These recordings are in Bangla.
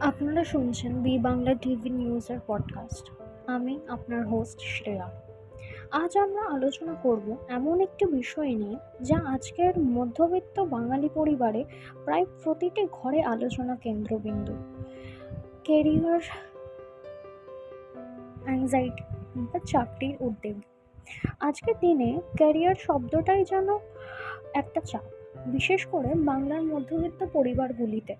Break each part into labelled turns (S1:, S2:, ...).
S1: আপনারা শুনছেন বি বাংলা টিভি নিউজের পডকাস্ট। আমি আপনার হোস্ট শ্রেয়া। আজ আমরা আলোচনা করব এমন একটি বিষয় নিয়ে যা আজকের মধ্যবিত্ত বাঙালি পরিবারে প্রায় প্রতিটি ঘরে আলোচনা কেন্দ্রবিন্দু। কেরিয়ার অ্যাংজাইটি বা চাকরির উদ্বেগ। আজকের দিনে ক্যারিয়ার শব্দটাই যেন একটা চাপ, বিশেষ করে বাংলার মধ্যবিত্ত পরিবারগুলিতে।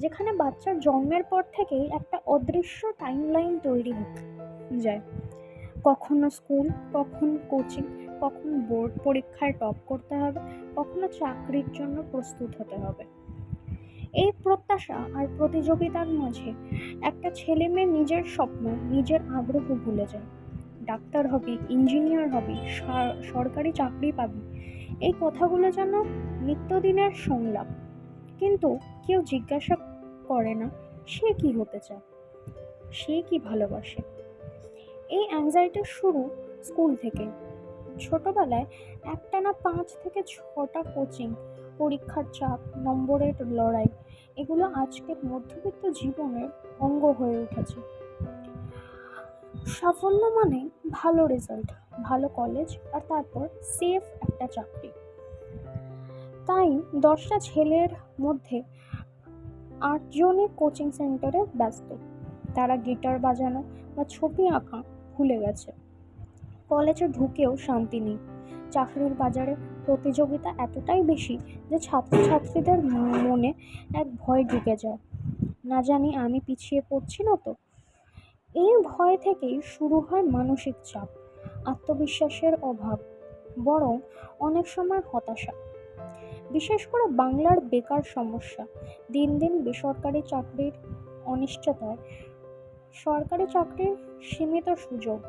S1: যেখানে বাচ্চার জন্মের পর থেকেই একটা অদৃশ্য টাইমলাইন তৈরি হতে যায়। কখনো স্কুল কখন কোচিং কখন বোর্ড পরীক্ষায় টপ করতে হবে, কখনো চাকরির জন্য প্রস্তুত হতে হবে। এই প্রত্যাশা আর প্রতিযোগিতার মাঝে একটা ছেলে মেয়ে নিজের স্বপ্ন, নিজের আগ্রহ ভুলে যায়। ডাক্তার হবি ইঞ্জিনিয়ার হবি সরকারি চাকরি পাবি, এই কথাগুলো যেন নিত্যদিনের সংলাপ। কিন্তু কেউ জিজ্ঞাসা করে না, সে কি হতে চায়? সে কি ভালোবাসে? এই অ্যাংজাইটির শুরু স্কুল থেকে। ছোটবেলায় একটানা পাঁচ থেকে ছটা কোচিং পরীক্ষার চাপ, নম্বরের লড়াই, এগুলো আজকের মধ্যবিত্ত জীবনের অঙ্গ হয়ে উঠেছে। সাফল্য মানে ভালো রেজাল্ট ভালো কলেজ আর তারপর সেফ একটা চাকরি। তাই দশটা ছেলের মধ্যে আটজনই কোচিং সেন্টারে ব্যস্ত। তারা গিটার বাজানো বা ছবি আঁকা ভুলে গেছে। কলেজে ঢুকেও শান্তি নেই। চাকরির বাজারে প্রতিযোগিতা এতটাই বেশি যে ছাত্রছাত্রীদের মনে এক ভয় ঢুকে যায়। না জানি আমি পিছিয়ে পড়ছি না তো? এই ভয় থেকেই শুরু হয় মানসিক চাপ, আত্মবিশ্বাসের অভাব, বরং অনেক সময় হতাশা। বিশেষ করে বাংলার বেকার সমস্যা। দিন দিন বেসরকারি চাকরির অনিশ্চয়তায় সরকারি চাকরির সীমিত সুযোগ।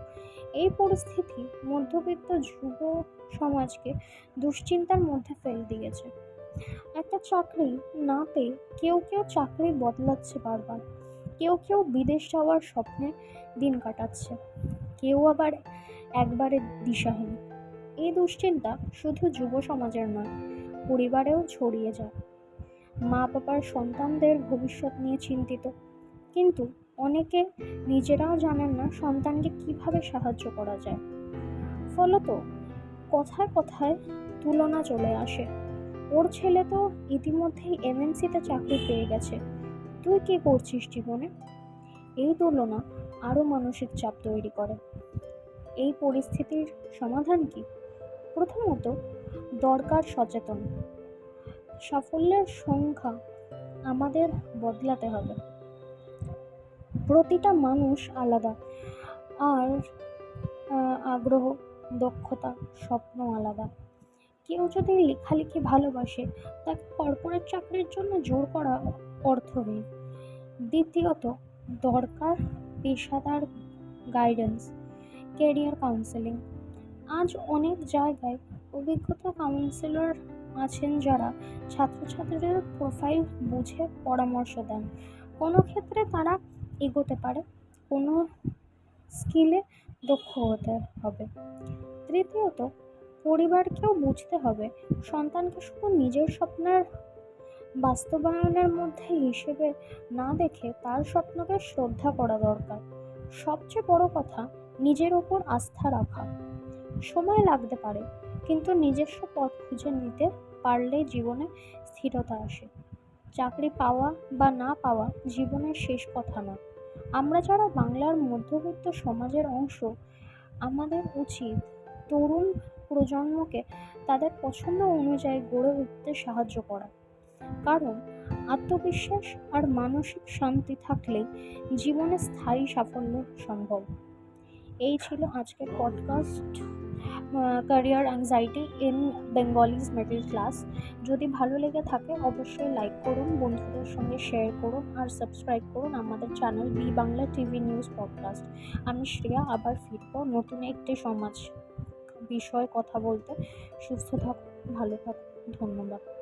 S1: এই পরিস্থিতি মধ্যবিত্ত যুব সমাজকে দুশ্চিন্তার মধ্যে ফেলে দিয়েছে। একটা চাকরি না পেয়ে কেউ কেউ চাকরি বদলাচ্ছে বারবার। কেউ কেউ বিদেশ যাওয়ার স্বপ্নে দিন কাটাচ্ছে। কেউ আবার একবারে দিশাহীন। এই দুশ্চিন্তা শুধু যুব সমাজের নয় পরিবারেও ছড়িয়ে যায়। মা বাবার সন্তানদের ভবিষ্যৎ নিয়ে চিন্তিত। কিন্তু অনেকে নিজেরাও জানেন না সন্তানকে কীভাবে সাহায্য করা যায়। ফলত কথায় কথায় তুলনা চলে আসে। ওর ছেলে তো ইতিমধ্যেই এমএনসিতে চাকরি পেয়ে গেছে। তুই কী করছিস জীবনে? এই তুলনা আরও মানসিক চাপ তৈরি করে। এই পরিস্থিতির সমাধান কি? প্রথমত দরকার সচেতন। সাফল্যের সংখ্যা আমাদের বদলাতে হবে। প্রতিটা মানুষ আলাদা। আর আগ্রহ, দক্ষতা, স্বপ্ন আলাদা। কেউ যদি লেখালেখি ভালোবাসে, তাকে কর্পোরেট চাকরির জন্য জোর করা অর্থহীন দ্বিতীয়ত, দরকার পেশাদার গাইডেন্স কেরিয়ার কাউন্সেলিং আজ অনেক জায়গায় অভিজ্ঞতা কাউন্সিলর আছেন যারা ছাত্রছাত্রীদের প্রোফাইল বুঝে পরামর্শ দেন। কোনো ক্ষেত্রে তারা এগোতে পারে, কোনো স্কিলে দক্ষ হতে হবে। তৃতীয়ত, পরিবারকেও বুঝতে হবে, সন্তানকে শুধু নিজের স্বপ্নের বাস্তবায়নের মধ্যে হিসেবে না দেখে তার স্বপ্নকে শ্রদ্ধা করা দরকার। সবচেয়ে বড় কথা, নিজের ওপর আস্থা রাখা। সময় লাগতে পারে কিন্তু নিজস্ব পথ খুঁজে নিতে পারলেই জীবনে স্থিরতা আসে। চাকরি পাওয়া বা না পাওয়া জীবনের শেষ কথা নয় আমরা যারা বাংলার মধ্যবিত্ত সমাজের অংশ, আমাদের উচিত তরুণ প্রজন্মকে তাদের পছন্দ অনুযায়ী গড়ে উঠতে সাহায্য করা। কারণ আত্মবিশ্বাস আর মানসিক শান্তি থাকলে জীবনে স্থায়ী সাফল্য সম্ভব। এই ছিল আজকের podcast career anxiety in Bengalis middle class যদি ভালো লেগে থাকে, অবশ্যই লাইক করুন, বন্ধুদের সঙ্গে শেয়ার করুন, আর সাবস্ক্রাইব করুন আমাদের channel B Bangla TV news podcast আমি শ্রেয়া, আবার ফিরব নতুন একটি সমাজ বিষয়ে কথা বলতে। সুস্থ থাকুন, ভালো থাকুন, ধন্যবাদ।